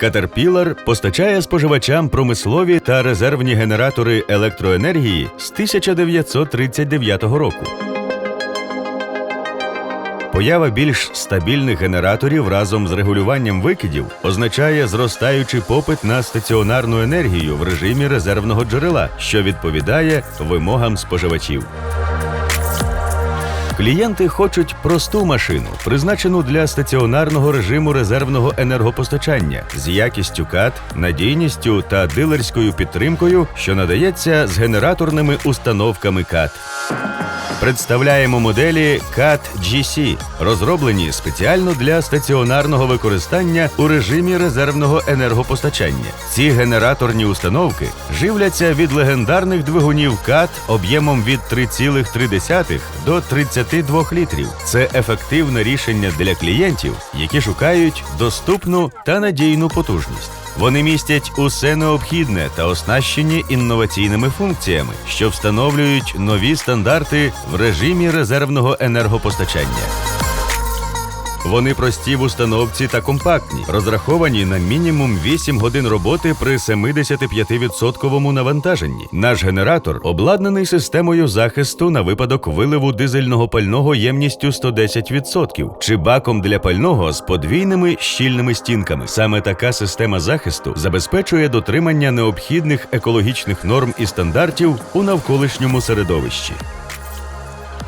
Caterpillar постачає споживачам промислові та резервні генератори електроенергії з 1939 року. Поява більш стабільних генераторів разом з регулюванням викидів означає зростаючий попит на стаціонарну енергію в режимі резервного джерела, що відповідає вимогам споживачів. Клієнти хочуть просту машину, призначену для стаціонарного режиму резервного енергопостачання з якістю КАТ, надійністю та дилерською підтримкою, що надається з генераторними установками КАТ. Представляємо моделі CAT GC, розроблені спеціально для стаціонарного використання у режимі резервного енергопостачання. Ці генераторні установки живляться від легендарних двигунів CAT об'ємом від 3,3 до 32 літрів. Це ефективне рішення для клієнтів, які шукають доступну та надійну потужність. Вони містять усе необхідне та оснащені інноваційними функціями, що встановлюють нові стандарти в режимі резервного енергопостачання. Вони прості в установці та компактні, розраховані на мінімум 8 годин роботи при 75% навантаженні. Наш генератор обладнаний системою захисту на випадок виливу дизельного пального ємністю 110% чи баком для пального з подвійними щільними стінками. Саме така система захисту забезпечує дотримання необхідних екологічних норм і стандартів у навколишньому середовищі.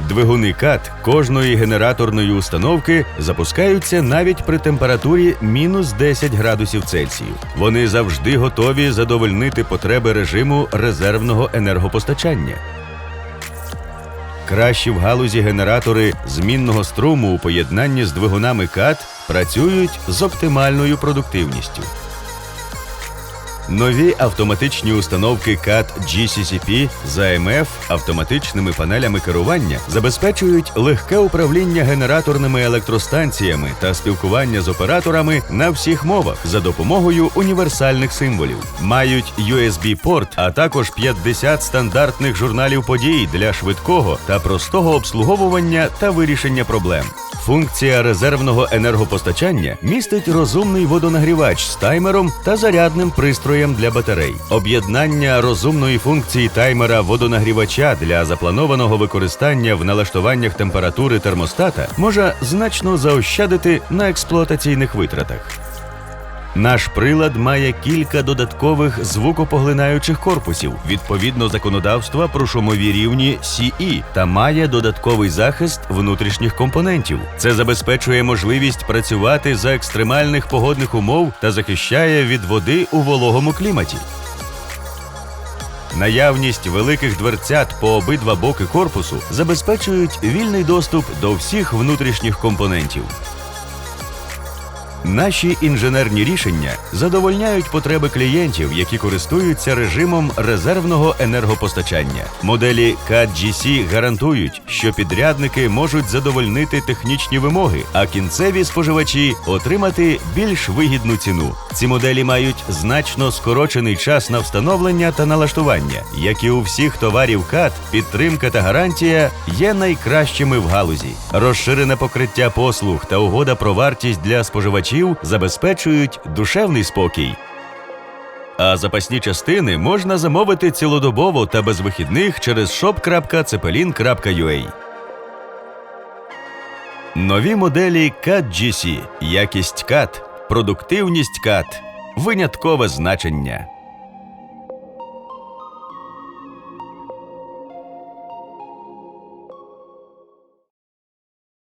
Двигуни КАТ кожної генераторної установки запускаються навіть при температурі мінус 10 градусів Цельсію. Вони завжди готові задовольнити потреби режиму резервного енергопостачання. Кращі в галузі генератори змінного струму у поєднанні з двигунами КАТ працюють з оптимальною продуктивністю. Нові автоматичні установки CAT GCCP з AMF автоматичними панелями керування забезпечують легке управління генераторними електростанціями та спілкування з операторами на всіх мовах за допомогою універсальних символів. Мають USB-порт, а також 50 стандартних журналів подій для швидкого та простого обслуговування та вирішення проблем. Функція резервного енергопостачання містить розумний водонагрівач з таймером та зарядним пристроєм для батарей. Об'єднання розумної функції таймера водонагрівача для запланованого використання в налаштуваннях температури термостата може значно заощадити на експлуатаційних витратах. Наш прилад має кілька додаткових звукопоглинаючих корпусів відповідно законодавства про шумові рівні CE та має додатковий захист внутрішніх компонентів. Це забезпечує можливість працювати за екстремальних погодних умов та захищає від води у вологому кліматі. Наявність великих дверцят по обидва боки корпусу забезпечують вільний доступ до всіх внутрішніх компонентів. Наші інженерні рішення задовольняють потреби клієнтів, які користуються режимом резервного енергопостачання. Моделі CAT-GC гарантують, що підрядники можуть задовольнити технічні вимоги, а кінцеві споживачі отримати більш вигідну ціну. Ці моделі мають значно скорочений час на встановлення та налаштування. Як і у всіх товарів CAT, підтримка та гарантія є найкращими в галузі. Розширене покриття послуг та угода про вартість для споживачів забезпечують душевний спокій. А запасні частини можна замовити цілодобово та без вихідних через shop.cepelin.ua. Нові моделі CAT GC, якість CAT, продуктивність CAT, виняткове значення.